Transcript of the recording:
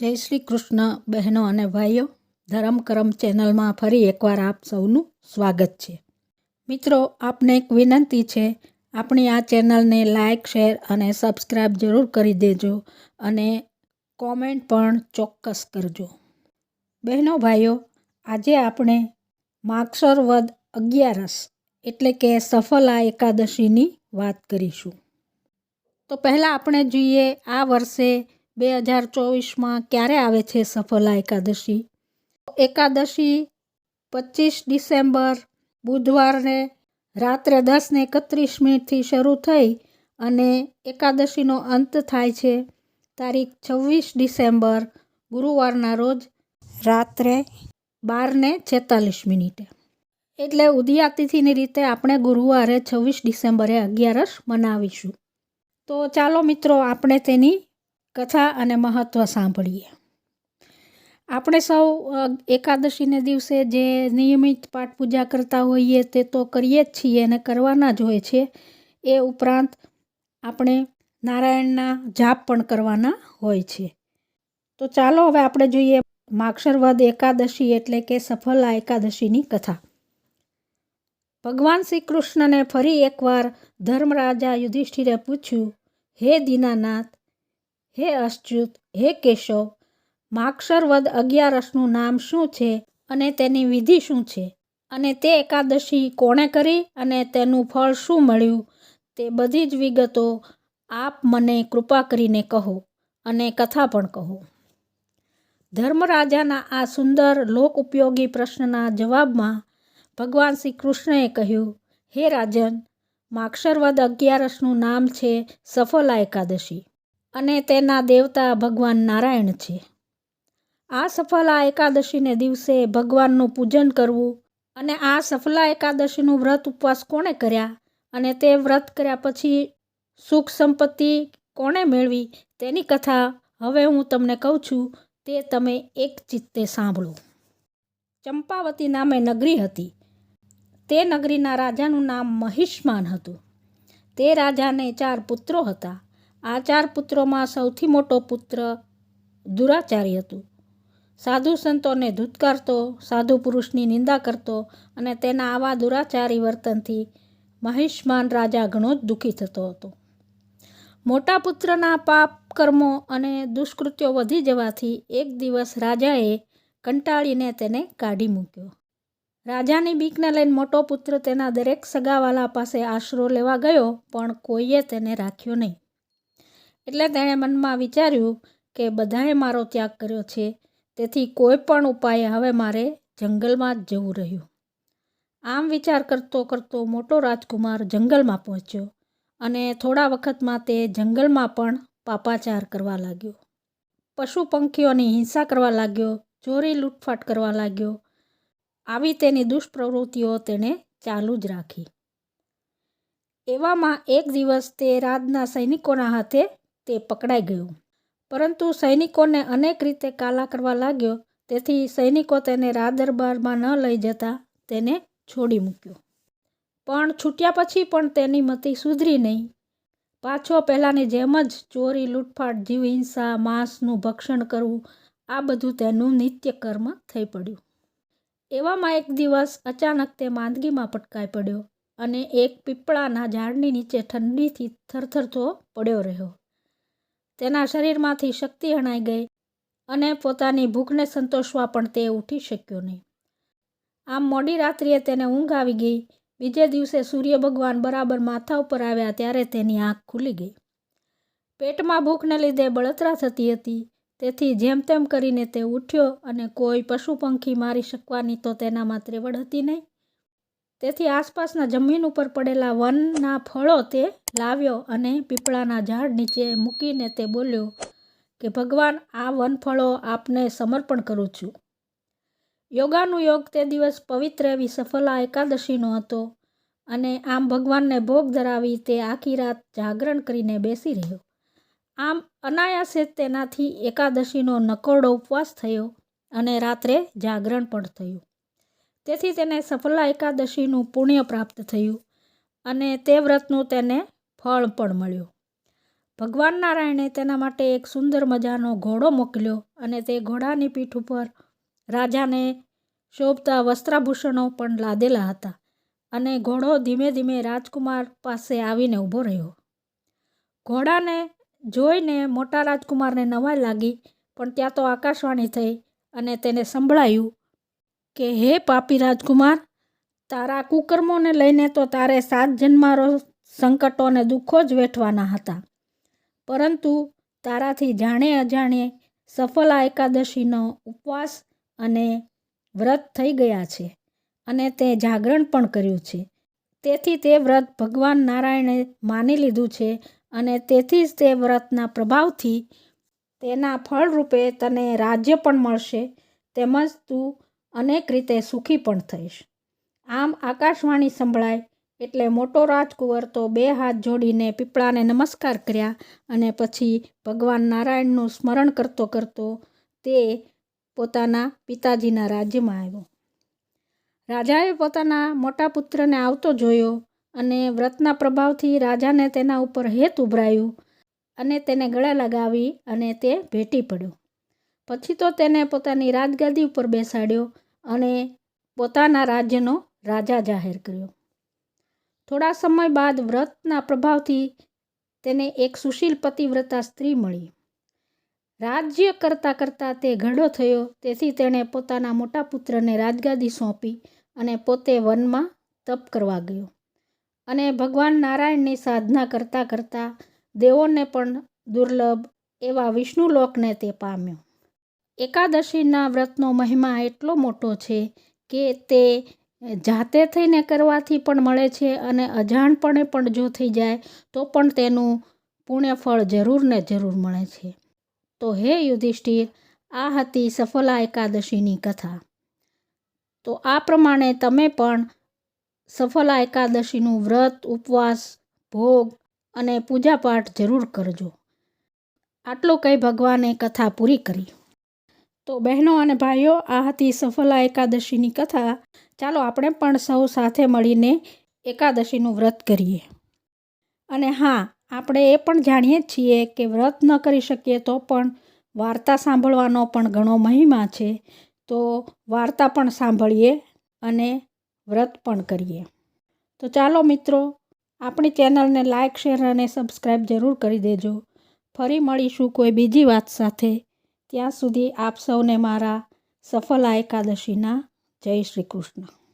જય શ્રી કૃષ્ણ, બહેનો અને ભાઈઓ. ધરમ કરમ ચેનલમાં ફરી એકવાર આપ સૌનું સ્વાગત છે. મિત્રો, આપને એક વિનંતી છે. આપણી આ ચેનલને લાઇક શેર અને સબસ્ક્રાઈબ જરૂર કરી દેજો અને કોમેન્ટ પણ ચોક્કસ કરજો. બહેનો, ભાઈઓ, આજે આપણે માગસર વદ અગિયારસ એટલે કે સફલા એકાદશીની વાત કરીશું. તો પહેલાં આપણે જોઈએ આ વર્ષે બે હજાર ચોવીસમાં ક્યારે આવે છે સફલા એકાદશી? એકાદશી પચીસ ડિસેમ્બર, બુધવારને રાત્રે દસને એકત્રીસ મિનિટથી શરૂ થઈ અને એકાદશીનો અંત થાય છે. તારીખ છવ્વીસ ડિસેમ્બર, ગુરુવારના રોજ રાત્રે બારને છેતાલીસ મિનિટે. એટલે ઉદયાતિથિની રીતે આપણે ગુરુવારે છવ્વીસ ડિસેમ્બરે અગિયારસ મનાવીશું. તો ચાલો મિત્રો, આપણે તેની કથા અને મહત્ત્વ સાંભળીએ. આપણે સૌ એકાદશીને દિવસે જે નિયમિત પાઠ પૂજા કરતા હોઈએ તે તો કરીએ જ છીએ અને કરવાના જ હોય છે. એ ઉપરાંત આપણે નારાયણના જાપ પણ કરવાના હોય છે. તો ચાલો હવે આપણે જોઈએ માક્ષરવદ એકાદશી એટલે કે સફલા એકાદશીની કથા. ભગવાન શ્રી કૃષ્ણને ફરી એકવાર ધર્મરાજા યુધિષ્ઠિરે પૂછ્યું, હે દીનાનાથ હે અચ્યુત હે કેશવ, માક્ષરવદ અગિયારસનું નામ શું છે અને તેની વિધિ શું છે? અને તે એકાદશી કોણે કરી અને તેનું ફળ શું મળ્યું? તે બધી જ વિગતો આપ મને કૃપા કરીને કહો અને કથા પણ કહો. ધર્મરાજાના આ સુંદર લોક ઉપયોગી પ્રશ્નના જવાબમાં ભગવાન શ્રી કૃષ્ણએ કહ્યું, હે રાજન, માક્ષરવદ અગિયારસનું નામ છે સફલા એકાદશી. અને તેના દેવતા ભગવાન નારાયણ છે. આ સફલા એકાદશીને દિવસે ભગવાનનું પૂજન કરવું અને આ સફલા એકાદશીનું વ્રત ઉપવાસ કોણે કર્યા અને તે વ્રત કર્યા પછી સુખ સંપત્તિ કોણે મેળવી તેની કથા હવે હું તમને કહું છું, તે તમે એક ચિત્તે સાંભળો. ચંપાવતી નામે નગરી હતી. તે નગરીના રાજાનું નામ મહિષ્માન હતું. તે રાજાને ચાર પુત્રો હતા. આ ચાર પુત્રોમાં સૌથી મોટો પુત્ર દુરાચારી હતું. સાધુ સંતોને ધૂતકારતો, સાધુ પુરુષની નિંદા કરતો અને તેના આવા દુરાચારી વર્તનથી મહિષ્માન રાજા ઘણો જ દુઃખી થતો હતો. મોટા પુત્રના પાપ કર્મો અને દુષ્કૃત્યો વધી જવાથી એક દિવસ રાજાએ કંટાળીને તેને કાઢી મૂક્યો. રાજાની બીકને લઈને મોટો પુત્ર તેના દરેક સગાવાલા પાસે આશરો લેવા ગયો, પણ કોઈએ તેને રાખ્યો નહીં. એટલે તેણે મનમાં વિચાર્યું કે બધાએ મારો ત્યાગ કર્યો છે. તેથી કોઈ પણ ઉપાયે હવે મારે જંગલમાં જ જવું રહ્યું. આમ વિચાર કરતો કરતો મોટો રાજકુમાર જંગલમાં પહોંચ્યો અને થોડા વખતમાં તે જંગલમાં પણ પાપાચાર કરવા લાગ્યો. પશુ પંખીઓની હિંસા કરવા લાગ્યો, ચોરી લૂંટફાટ કરવા લાગ્યો. આવી તેની દુષ્પ્રવૃત્તિઓ તેણે ચાલુ જ રાખી. એવામાં એક દિવસ તે રાજના સૈનિકોના હાથે તે પકડાઈ ગયો. પરંતુ સૈનિકોને અનેક રીતે કાલા કરવા લાગ્યો, તેથી સૈનિકો તેને રાદરબારમાં ન લઈ જતા તેને છોડી મૂક્યો. પણ છૂટ્યા પછી પણ તેની મતિ સુધરી નહીં. પાછો પહેલાંની જેમ જ ચોરી, લૂંટફાટ જીવ હિંસા માંસનું ભક્ષણ કરવું, આ બધું તેનું નિત્ય કર્મ થઈ પડ્યું. એવામાં એક દિવસ અચાનક તે માંદગીમાં પટકાઈ પડ્યો અને એક પીપળાના ઝાડની નીચે ઠંડીથી થરથરતો પડ્યો રહ્યો. તેના શરીરમાંથી શક્તિ હણાઈ ગઈ અને પોતાની ભૂખને સંતોષવા પણ તે ઉઠી શક્યો નહીં. આમ મોડી રાત્રિએ તેને ઊંઘ આવી ગઈ. બીજે દિવસે સૂર્ય ભગવાન બરાબર માથા ઉપર આવ્યા ત્યારે તેની આંખ ખુલી ગઈ. પેટમાં ભૂખને લીધે બળતરા થતી હતી. તેથી જેમ તેમ કરીને તે ઉઠ્યો અને કોઈ પશુ પંખી મારી શકવાની તો તેનામાં ત્રેવડ હતી નહીં. તેથી આસપાસના જમીન ઉપર પડેલા વનના ફળો તે લાવ્યો અને પીપળાના ઝાડ નીચે મૂકીને તે બોલ્યો કે, ભગવાન, આ વનફળો આપને સમર્પણ કરું છું. યોગાનુયોગ તે દિવસ પવિત્ર એવી સફલા એકાદશીનો હતો અને આમ ભગવાનને ભોગ ધરાવી તે આખી રાત જાગરણ કરીને બેસી રહ્યો. આમ અનાયાસે તેનાથી એકાદશીનો નકોરડો ઉપવાસ થયો અને રાત્રે જાગરણ પણ થયું. તેથી તેને સફલા એકાદશીનું પુણ્ય પ્રાપ્ત થયું અને તે વ્રતનું તેને ફળ પણ મળ્યું. ભગવાન નારાયણે તેના માટે એક સુંદર મજાનો ઘોડો મોકલ્યો અને તે ઘોડાની પીઠ ઉપર રાજાને શોભતા વસ્ત્રાભૂષણો પણ લાદેલા હતા અને ઘોડો ધીમે ધીમે રાજકુમાર પાસે આવીને ઊભો રહ્યો. ઘોડાને જોઈને મોટા રાજકુમારને નવાઈ લાગી, પણ ત્યાં તો આકાશવાણી થઈ અને તેને સંભળાયું કે, હે પાપી રાજકુમાર, તારા કુકર્મોને લઈને તો તારે સાત જન્મારો સંકટો અને દુઃખો જ વેઠવાના હતા. પરંતુ તારાથી જાણે અજાણે સફલા એકાદશીનો ઉપવાસ અને વ્રત થઈ ગયા છે અને તે જાગરણ પણ કર્યું છે. તેથી તે વ્રત ભગવાન નારાયણે માની લીધું છે અને તેથી જ તે વ્રતના પ્રભાવથી તેના ફળરૂપે તને રાજ્ય પણ મળશે. તેમજ તું અનેક રીતે સુખી પણ થઈશ. આમ આકાશવાણી સંભળાય એટલે મોટો રાજકુંવર તો બે હાથ જોડીને પીપળાને નમસ્કાર કર્યા અને પછી ભગવાન નારાયણનું સ્મરણ કરતો કરતો તે પોતાના પિતાજીના રાજ્યમાં આવ્યો. રાજાએ પોતાના મોટા પુત્રને આવતો જોયો અને વ્રતના પ્રભાવથી રાજાને તેના ઉપર હેત ઉભરાયું અને તેને ગળે લગાવી અને તે ભેટી પડ્યો. પછી તો તેને પોતાની રાજગાદી ઉપર બેસાડ્યો અને પોતાના રાજ્યનો રાજા જાહેર કર્યો. થોડા સમય બાદ વ્રતના પ્રભાવથી તેને એક સુશીલ પતિવ્રતા સ્ત્રી મળી. રાજ્ય કરતાં કરતાં તે ઘડો થયો, તેથી તેણે પોતાના મોટા પુત્રને રાજગાદી સોંપી અને પોતે વનમાં તપ કરવા ગયો. અને ભગવાન નારાયણની સાધના કરતાં કરતાં દેવોને પણ દુર્લભ એવા વિષ્ણુલોકને તે પામ્યો. એકાદશીના વ્રતનો મહિમા એટલો મોટો છે કે તે જાતે થઈને કરવાથી પણ મળે છે અને અજાણપણે પણ જો થઈ જાય, તો પણ તેનું પુણ્યફળ જરૂર ને જરૂર મળે છે. તો હે યુધિષ્ઠિર, આ હતી સફલા એકાદશીની કથા. તો આ પ્રમાણે તમે પણ સફલા એકાદશીનું વ્રત, ઉપવાસ, ભોગ અને પૂજાપાઠ જરૂર કરજો. આટલું કહી ભગવાને કથા પૂરી કરી. તો બહેનો અને ભાઈઓ, આ હતી સફલા એકાદશીની કથા. ચાલો આપણે પણ સૌ સાથે મળીને એકાદશીનું વ્રત કરીએ. અને હા, આપણે એ પણ જાણીએ છીએ કે વ્રત ન કરી શકીએ તો પણ વાર્તા સાંભળવાનો પણ ઘણો મહિમા છે. તો વાર્તા પણ સાંભળીએ અને વ્રત પણ કરીએ. તો ચાલો મિત્રો, આપણી ચેનલને લાઇક શેર અને સબસ્ક્રાઈબ જરૂર કરી દેજો. ફરી મળીશું કોઈ બીજી વાત સાથે. ત્યાં સુધી આપ સૌને મારા સફલ એકાદશીના જય શ્રી કૃષ્ણ.